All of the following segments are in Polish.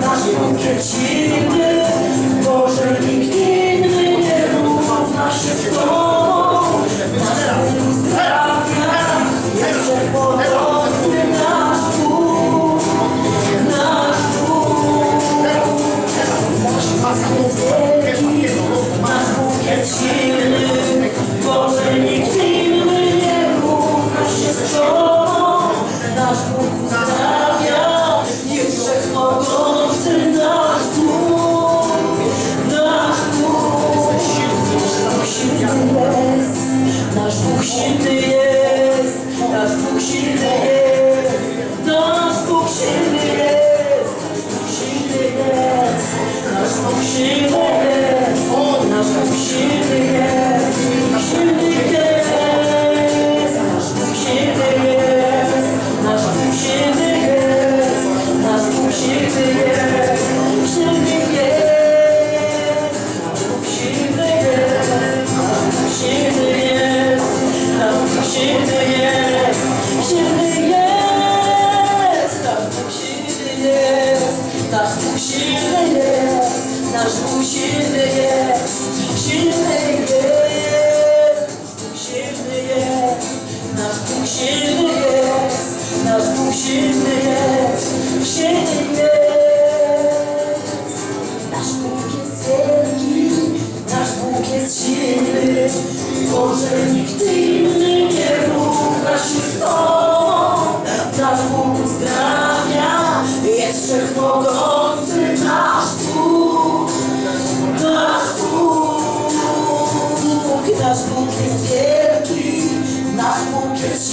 Наші качі, наші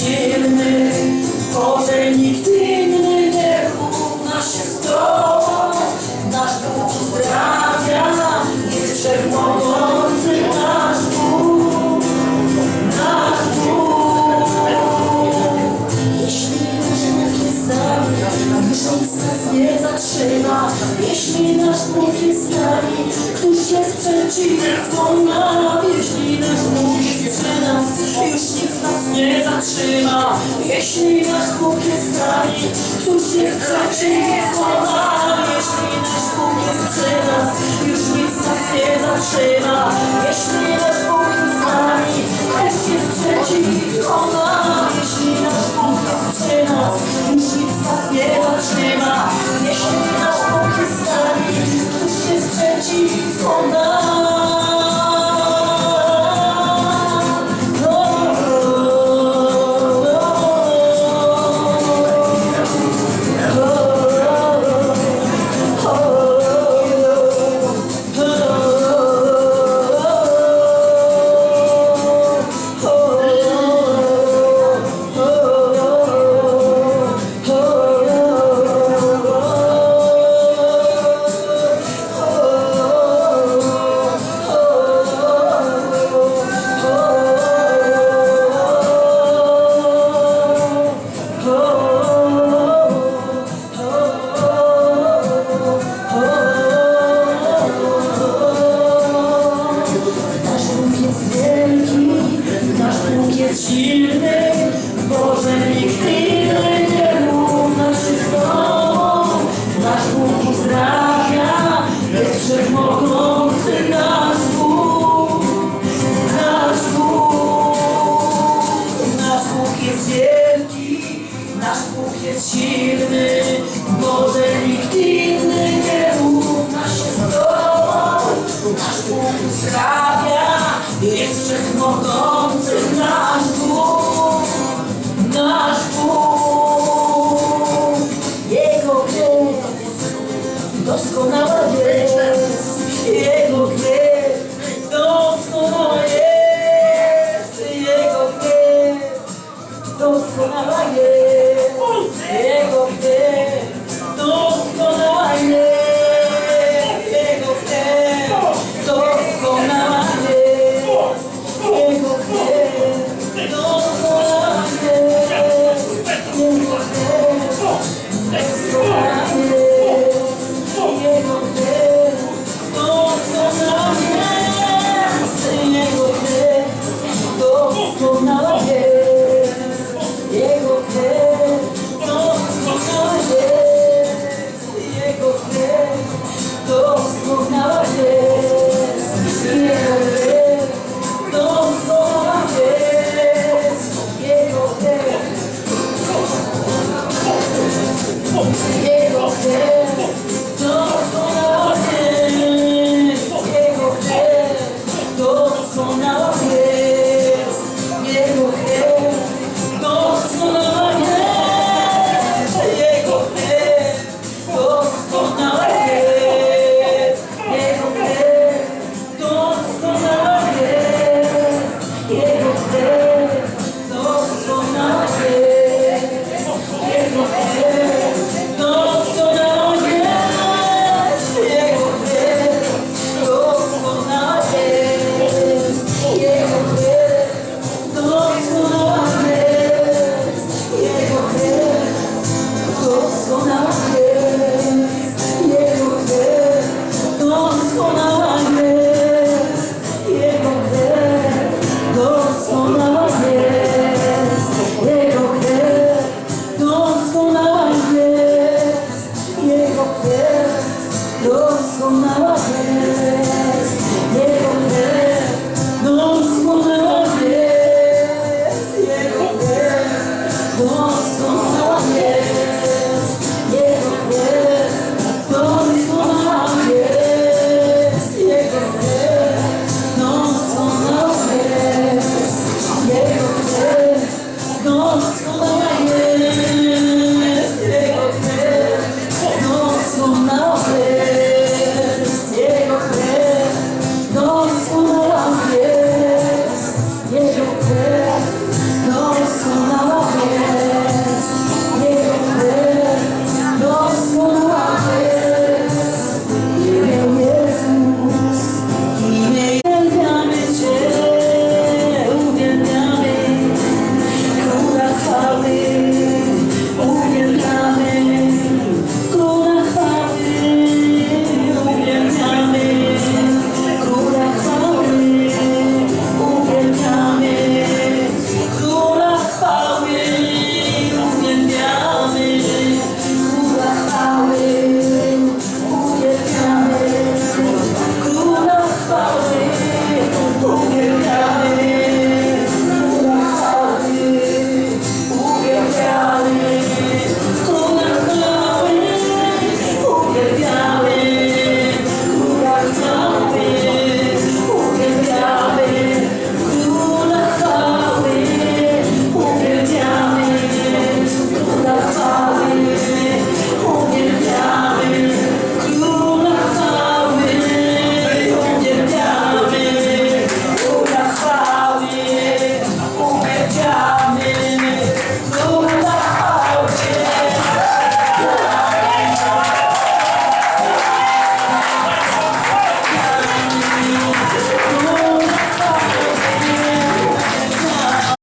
Chilling Jeśli nasz Bóg jest z nami, któż nie straci nic kłama. Jeśli nasz Bóg jest przy nas, już nic nas nie zatrzyma. Jeśli nasz Bóg jest z nami, też jest przeciw kłama. Allah'tan そうな